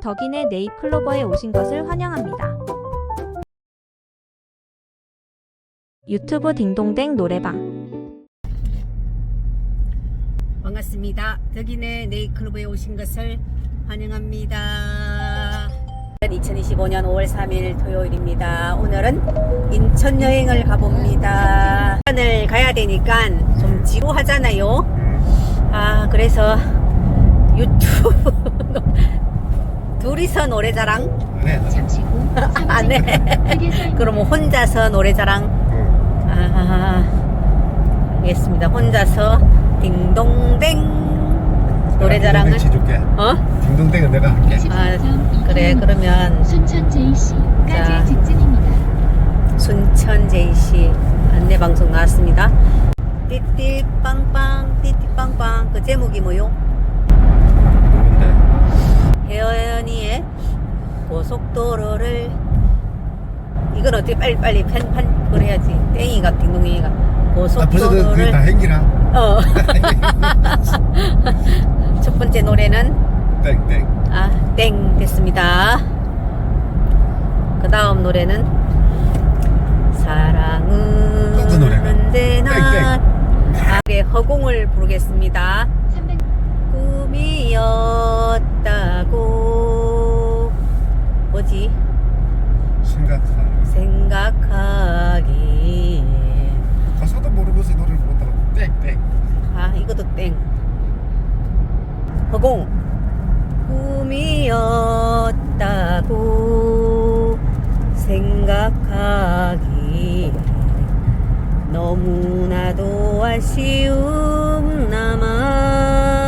덕인의 네잎클로버에 오신 것을 환영합니다. 유튜브 딩동댕 노래방 반갑습니다. 덕인의 네이클럽에 오신 것을 환영합니다. 2025년 5월 3일 토요일입니다. 오늘은 인천 여행을 가봅니다. 인천을 가야 되니까 좀 지루하잖아요. 아, 그래서 유튜브 둘이서 노래자랑? 네. 잠시 후 아, 네. 그러면 혼자서 노래자랑? 아, 알겠습니다. 혼자서 딩동댕 노래자랑을 해줄게. 어? 딩동댕은 내가 할게. 아, 그래 그러면 순천 자. JC까지 직진입니다. 순천 제이씨 안내 방송 나왔습니다. 띠띠 빵빵 띠띠 빵빵 그 제목이 뭐요? 뭔데? 혜연이의 고속도로를 이건 어떻게 빨리 빨리 편판 그걸 해야지 땡이가 딩동댕이가 아 벌써 그, 고속도로를 그다 행기라. 어. 첫 번째 노래는 땡땡. 아, 땡 됐습니다. 그 다음 노래는 사랑은. 언제나 땡, 아, 네, 허공을 부르겠습니다. 300 꿈이었다고 뭐지? 심각한. 생각하기 가사도 모르고서 노래를 못하고 땡 땡. 아 이것도 땡 허공 꿈이었다고 생각하기 너무나도 아쉬움 남아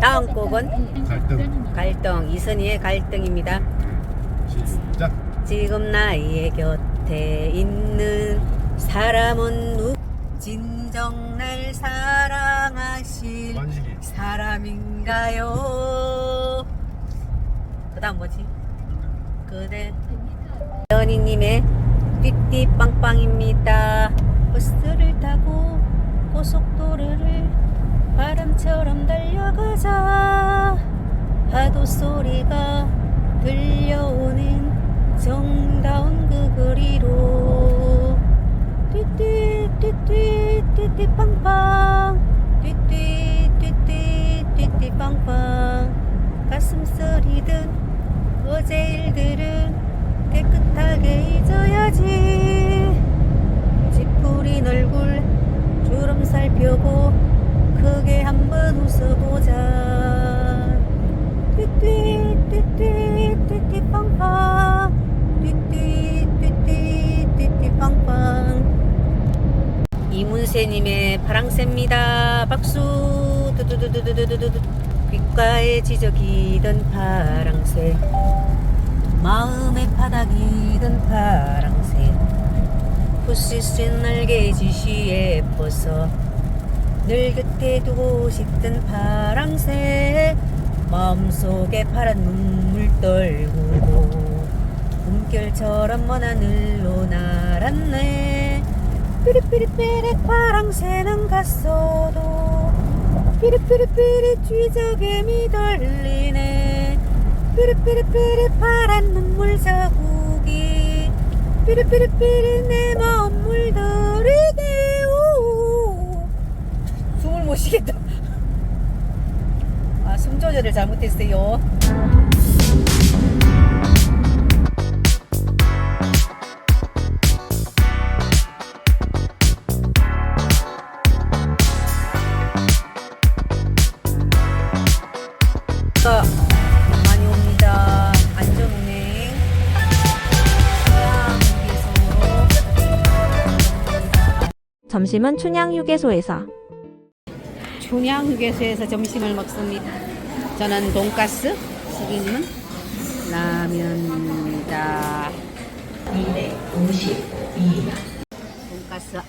다음 곡은 갈등. 갈등 이선희의 갈등입니다 시작. 지금 나의 곁에 있는 사람은 누 진정 날 사랑하실 만식이. 사람인가요? 그 다음 뭐지? 그대 100m 연희님의 띠띠빵빵입니다 버스를 타고 고속도로를 바람처럼 달려가자 파도 소리가 들려오는 정다운 그 거리로. 띠띠 띠띠 띠띠 빵빵. 띠띠 띠띠 띠띠 빵빵. 가슴 소리든 어제 일들은 깨끗하게 잊어야지. 찌푸린 얼굴 주름 살펴보 크게 한번 웃어보자 이문세님의 파랑새입니다. 박수. 두두두두두두두 귓가에 지저귀던 파랑새. 마음의 바닥이던 파랑새. 푸시신 날개짓이 예뻐서 늘 곁에 두고 싶던 파랑새. 마음속에 파란 눈물 떨구고 꿈결처럼 먼 하늘로 날았네 삐릿삐릿삐릿 파랑새는 갔어도 삐릿삐릿삐릿 쥐저개미 돌리네. 삐릿삐릿삐릿 파란 눈물 자국이 삐릿삐릿삐릿 내 마음 물들이네. 오. 숨을 못 쉬겠다. 아, 숨 조절을 잘못했어요 점심은 춘향 휴게소에서 춘향 휴게소에서 점심을 먹습니다. 저는 돈가스, 시기님은 라면입니다. 252. 돈가스.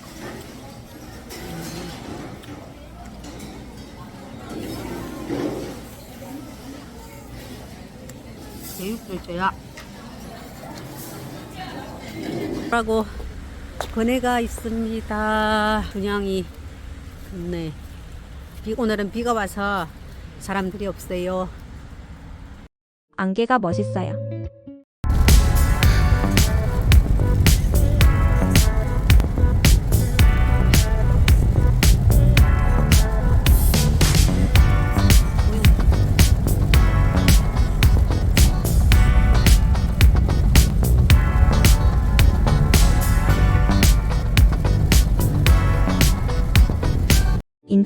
제육도 있어요 라고 건해가 있습니다. 분양이 네. 비, 오늘은 비가 와서 사람들이 없어요. 안개가 멋있어요.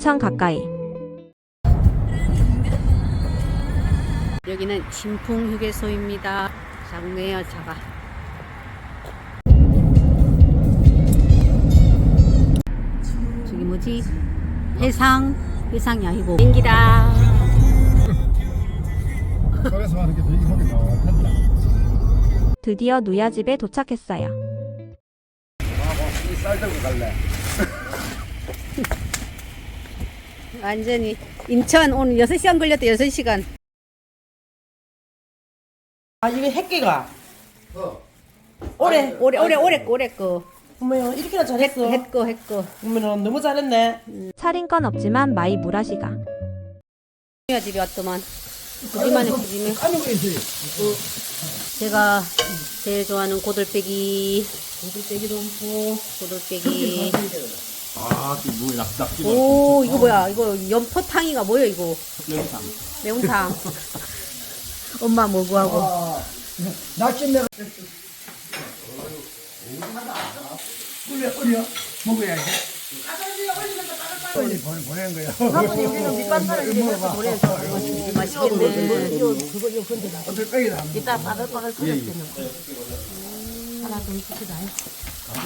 인천 가까이 여기는 진풍 휴게소입니다. 작네요, 작아. 저기 뭐지? 해상, 해상이 아니고 비행기다. 하는 게 되게. 드디어 누야 집에 도착했어요. 이쌀 들고 갈래. 완전히 인천 오늘 6시간 걸렸대, 6시간. 아 이게 햇개가 어. 올해 오래, 오래, 오래, 오래 거. 어머요 이렇게나 잘했어 했고, 했고. 어머나 너무 잘했네 차린 건 없지만 마이 무라시가 야 집에 왔더만. 부지만해, 부지만. 까는 거 있지. 제가 제일 좋아하는 고들빼기. 고들빼기도 없고 고들빼기. 아, 그 뭐야, 낙, 낙지. 오, 이거 뭐야? 이거 연포탕이가 뭐야, 이거? 매운탕. 매운탕. 엄마 뭐고 하고. 낙지 내가. 끓여, 끓여. 먹어야지. 빨리 보내, 보내는 거야. 밑반찬을 해서 맛있겠네. 그거 이거 어떻게 빼기다 하면. 이따 바글바글 끓일 때는 하나 더 있으시다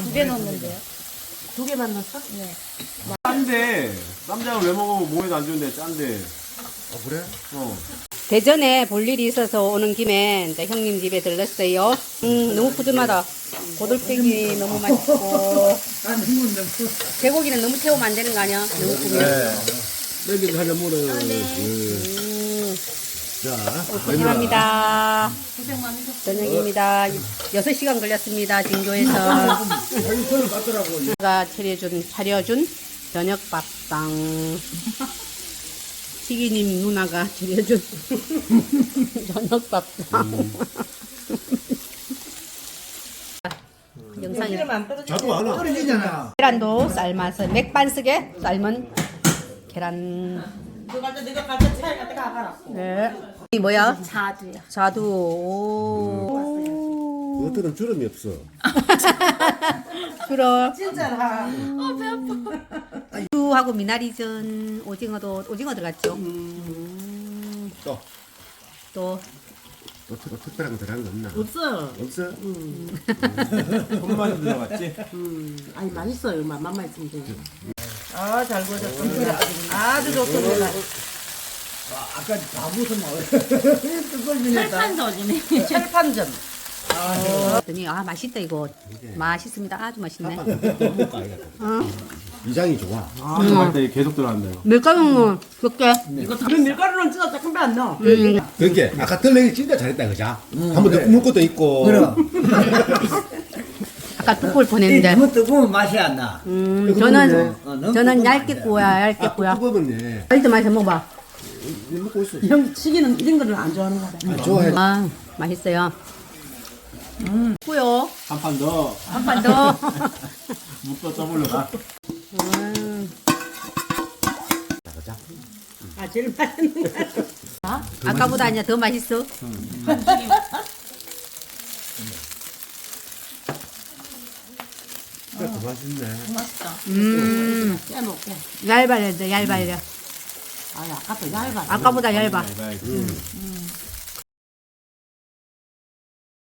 두개 넣었는데요 두 개만 넣었어? 네 짠데 쌈장을 왜 먹으면 몸에도 안 좋은데 짠데 어, 그래? 어 대전에 볼 일이 있어서 오는 김에 이제 형님 집에 들렀어요. 음, 너무 푸짐하다. 고들빼기 너무 맛있고. 개고기는 너무 태우면 안 되는 거 아니야? 너무 푸짐해. 여기도 하나 물어 음, 자, 고생합니다. 저녁입니다. 6시간 걸렸습니다. 진교에서. 제가 차려준, 차려준 저녁 밥상. 시기님 누나가 차려준 저녁 밥상. 영상이 기름 안안 떨어지잖아. 계란도 삶아서 맥반석에 삶은 계란. 네. 이 뭐야? 자두요. 자두. 오. 그것들은 주름이 없어. 그럼. 진짜라 두하고 미나리전 오징어도 오징어 들어갔죠. 음, 또, 또또 특- 특별한 거 들어간 거 없나? 없어 없어? 손만 들어갔지 아니 맛있어요 맛- 맛만 있으면 되지 아 잘 구워졌습니다 아주 좋습니다 아 까 다 무슨 말. 뜨거운 철판전이네 철판전 그랬더니 아 맛있다 이거. 맛있습니다. 아주 맛있네. 이장이 좋아. 아 할때 계속 들어간다 이거 밀가루 몇개 그럼 밀가루는 진짜 큰배 안 넣어 그게 아까 들레기 진짜 잘했다, 그자? 한번 더물 것도 있고. 아까 뚝볼 보냈는데. 너무 뜨거운 맛이 안 나. 음, 저는 어, 너무 저는 뜨거운 얇게 맛이야. 구워야 얇게 아, 구워. 뜨거웠네. 일단 맛있어 먹어봐. 먹고 있어. 형 치기는 이런 거를 안 좋아하는 거다 아, 좋아해. 아 맛있어요. 음. 구요 한 판 더 한 판 더. 묶어 떠올려가 음, 아 제일 맛있는 거 아까보다 아니야 더 맛있어. 더 맛있네. 음, 깨먹게 얇아야 돼 얇아야 돼. 아, 아까도 얇아. 아까보다 얇아. 음.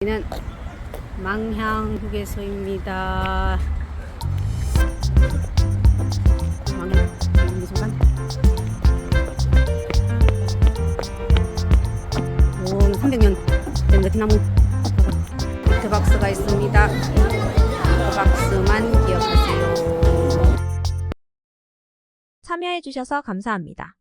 여기는 망향 휴게소입니다. 망향 휴게소간. 오, 300년 된 느티나무 참여해주셔서 감사합니다.